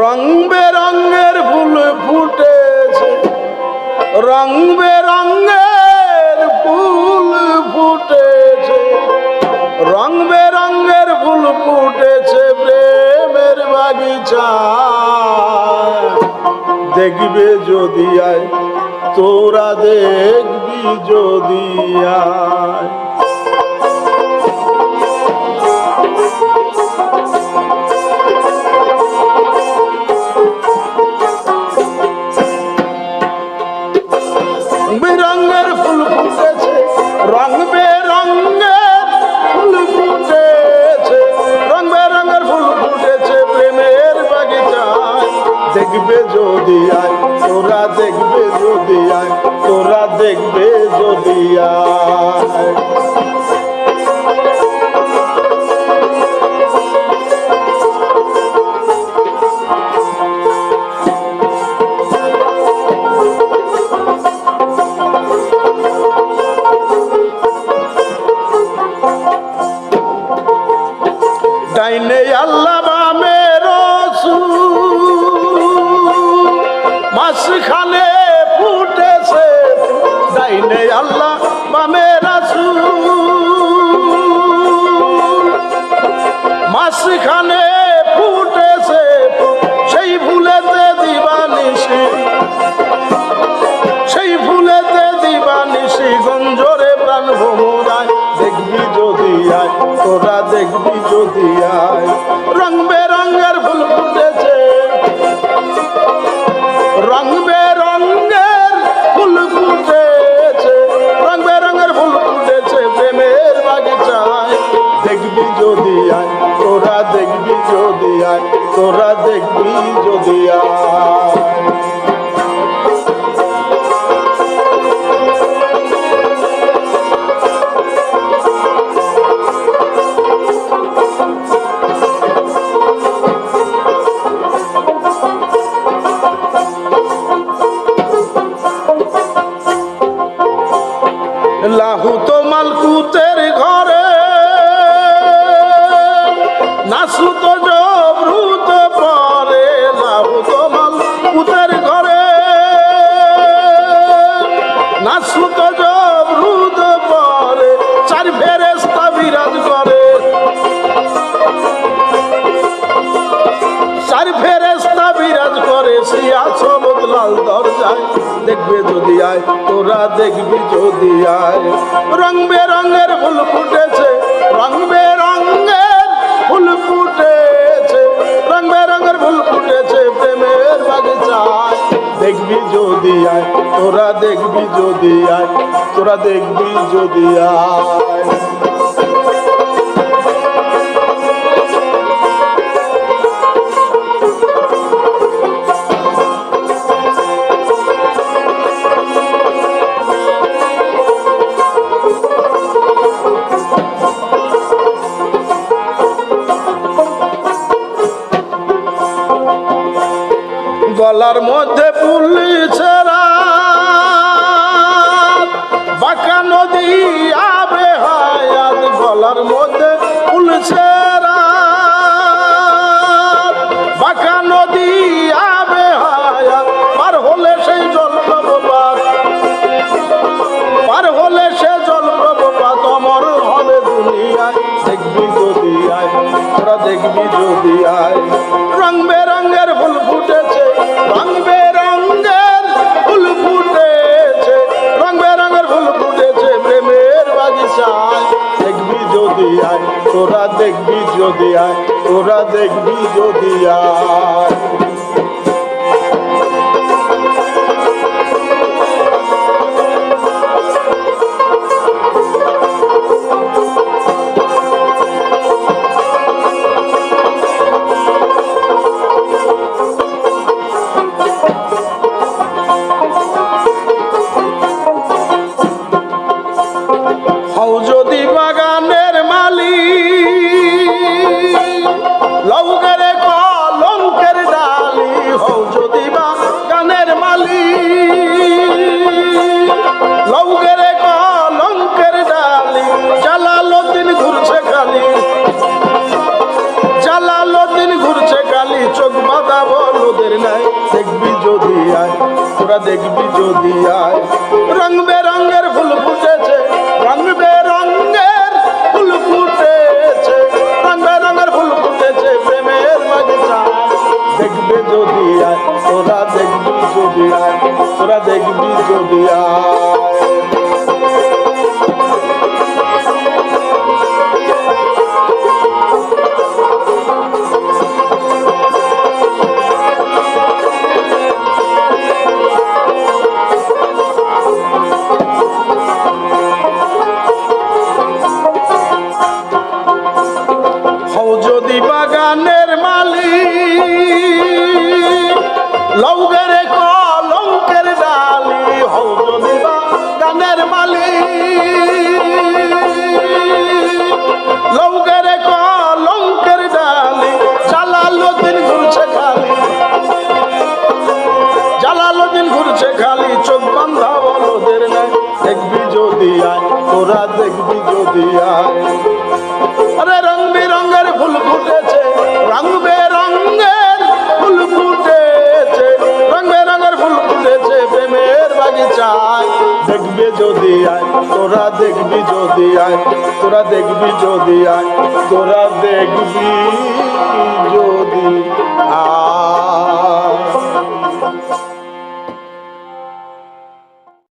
রং বেরঙের ফুল ফুটেছে। রং বেরঙের ফুল ফুটেছে। রং বেরঙের ফুল ফুটেছে প্রেমের বাগিচা। দেখবে যদি আয়, তোরা দেখবি যদি আয়। বেরঙের ফুল ফুটেছে রং বেরঙের ফুল ফুটেছে রং বেরঙের ফুল ফুটেছে প্রেমের বাগিচায়। দেখবে যদি আয়, তোরা দেখবে যদি আয়, তোরা দেখবে যদি আয়। ডাইনে আল্লাহ বামে রসুল। মাঝখানে ফুটেছে ডাইনে আল্লাহ তোরা দেখবি যদি আয়, রং বেরঙের ফুল ফুটেছে। রং বেরঙের ফুল ফুটেছে, রং বেরঙের ফুল ফুটেছে প্রেমের বাগিচায়। দেখবি যদি আয়, তোরা দেখবি যদি আয়, তোরা দেখবি যদি আয়। যদি আয় তোরা দেখবি যদি আয়। রং বেরঙের ফুল ফুটেছে, রং বেরঙের ফুল ফুটেছে, রং বেরঙের ফুল ফুটেছে প্রেমের বাগিচায়। দেখবি যদি আয়, তোরা দেখবি যদি আয়, তোরা দেখবি যদি আয়। গলার মধ্যে পুলিশেরা বাঁকা নদী আবে হায়াত গলার মধ্যে পুলিশেরা তোরা দেখবি যদি আয় তোরা দেখবি যদি আয়। তোরা দেখবি যদি আয়। রং বেরঙের ফুল ফুটেছে রং বেরঙের ফুল ফুটেছে রং বেরঙের ফুল ফুটেছে প্রেমের বাগিচা। দেখবে যদি আয়, তোরা দেখবি যদি আয়, তোরা দেখবি যদি আয়। যদি আয় তোরা দেখবি যদি আয় তোরা দেখবি যদি আয়।